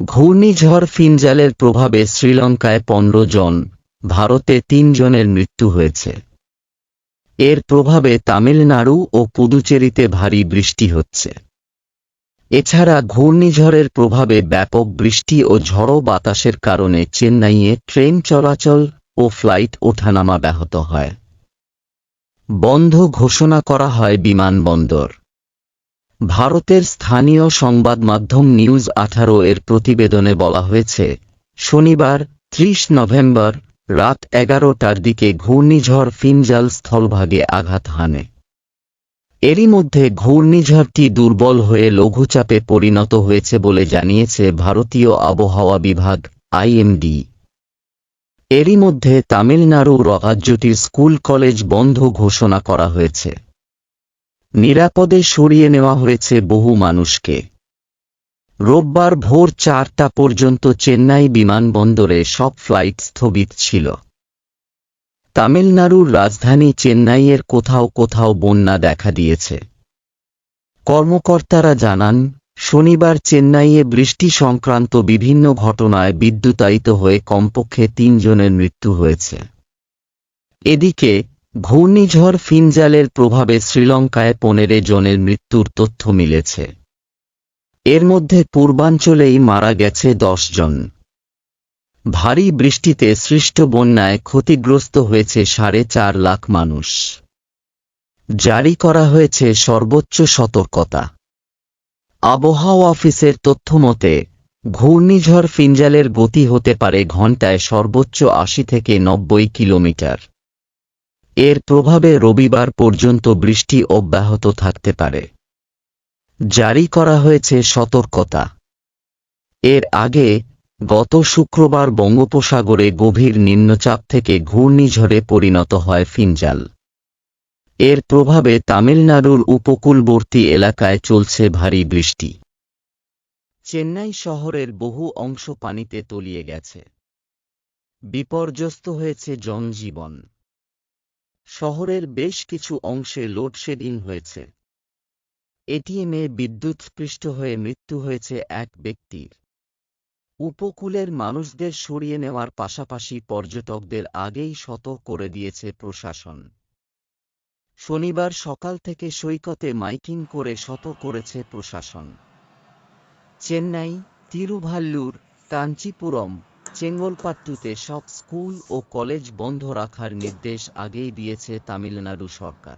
ঘূর্ণিঝড় ফিনজালের প্রভাবে শ্রীলঙ্কায় পনেরো জন, ভারতে তিন জনের মৃত্যু হয়েছে। এর প্রভাবে তামিলনাড়ু ও পুদুচেরিতে ভারী বৃষ্টি হচ্ছে। এছাড়া ঘূর্ণিঝড়ের প্রভাবে ব্যাপক বৃষ্টি ও ঝড়ো বাতাসের কারণে চেন্নাইয়ে ট্রেন চলাচল ও ফ্লাইট ওঠানামা ব্যাহত হয়। বন্ধ ঘোষণা করা হয় বিমানবন্দর। ভারতের স্থানীয় সংবাদ মাধ্যম নিউজ আঠারো এর প্রতিবেদনে বলা হয়েছে, শনিবার, ত্রিশ নভেম্বর, রাত এগারোটার দিকে ঘূর্ণিঝড় ফিনজাল স্থলভাগে আঘাত হানে। এরই মধ্যে ঘূর্ণিঝড়টি দুর্বল হয়ে লঘুচাপে পরিণত হয়েছে বলে জানিয়েছে ভারতীয় আবহাওয়া বিভাগ, আইএমডি। এরই মধ্যে তামিলনাড়ু রাজ্যটির স্কুল কলেজ বন্ধ ঘোষণা করা হয়েছে। নিরাপদে সরিয়ে নেওয়া হয়েছে বহু মানুষকে। রোববার ভোর চারটা পর্যন্ত চেন্নাই বিমানবন্দরে সব ফ্লাইট স্থগিত ছিল। তামিলনাড়ুর রাজধানী চেন্নাইয়ের কোথাও কোথাও বন্যা দেখা দিয়েছে। কর্মকর্তারা জানান, শনিবার চেন্নাইয়ে বৃষ্টি সংক্রান্ত বিভিন্ন ঘটনায় বিদ্যুতায়িত হয়ে কমপক্ষে তিনজনের মৃত্যু হয়েছে। এদিকে ঘূর্ণিঝড় ফিনজালের প্রভাবে শ্রীলঙ্কায় পনেরো জনের মৃত্যুর তথ্য মিলেছে। এর মধ্যে পূর্বাঞ্চলেই মারা গেছে দশ জন। ভারী বৃষ্টিতে সৃষ্ট বন্যায় ক্ষতিগ্রস্ত হয়েছে সাড়ে চার লাখ মানুষ। জারি করা হয়েছে সর্বোচ্চ সতর্কতা। আবহাওয়া অফিসের তথ্যমতে ঘূর্ণিঝড় ফিনজালের গতি হতে পারে ঘণ্টায় সর্বোচ্চ আশি থেকে নব্বই কিলোমিটার। এর প্রভাবে রবিবার পর্যন্ত বৃষ্টি অব্যাহত থাকতে পারে। জারি করা হয়েছে সতর্কতা। এর আগে গত শুক্রবার বঙ্গোপসাগরে গভীর নিম্নচাপ থেকে ঘূর্ণিঝড়ে পরিণত হয় ফিনজাল। এর প্রভাবে তামিলনাড়ুর উপকূলবর্তী এলাকায় চলছে ভারী বৃষ্টি। চেন্নাই শহরের বহু অংশ পানিতে তলিয়ে গেছে। বিপর্যস্ত হয়েছে জনজীবন। শহরের বেশ কিছু অংশে লোডশেডিং হয়েছে। এটিএমে বিদ্যুৎস্পৃষ্ট হয়ে মৃত্যু হয়েছে এক ব্যক্তির। উপকূলের মানুষদের সরিয়ে নেওয়ার পাশাপাশি পর্যটকদের আগেই সতর্ক করে দিয়েছে প্রশাসন। শনিবার সকাল থেকে সৈকতে মাইকিং করে শত করেছে প্রশাসন। চেন্নাই, তিরুভাল্লুর, কাঞ্চিপুরম চেঙ্গলপাট্টুতে সব স্কুল ও কলেজ বন্ধ রাখার নির্দেশ আগেই দিয়েছে তামিলনাড়ু সরকার।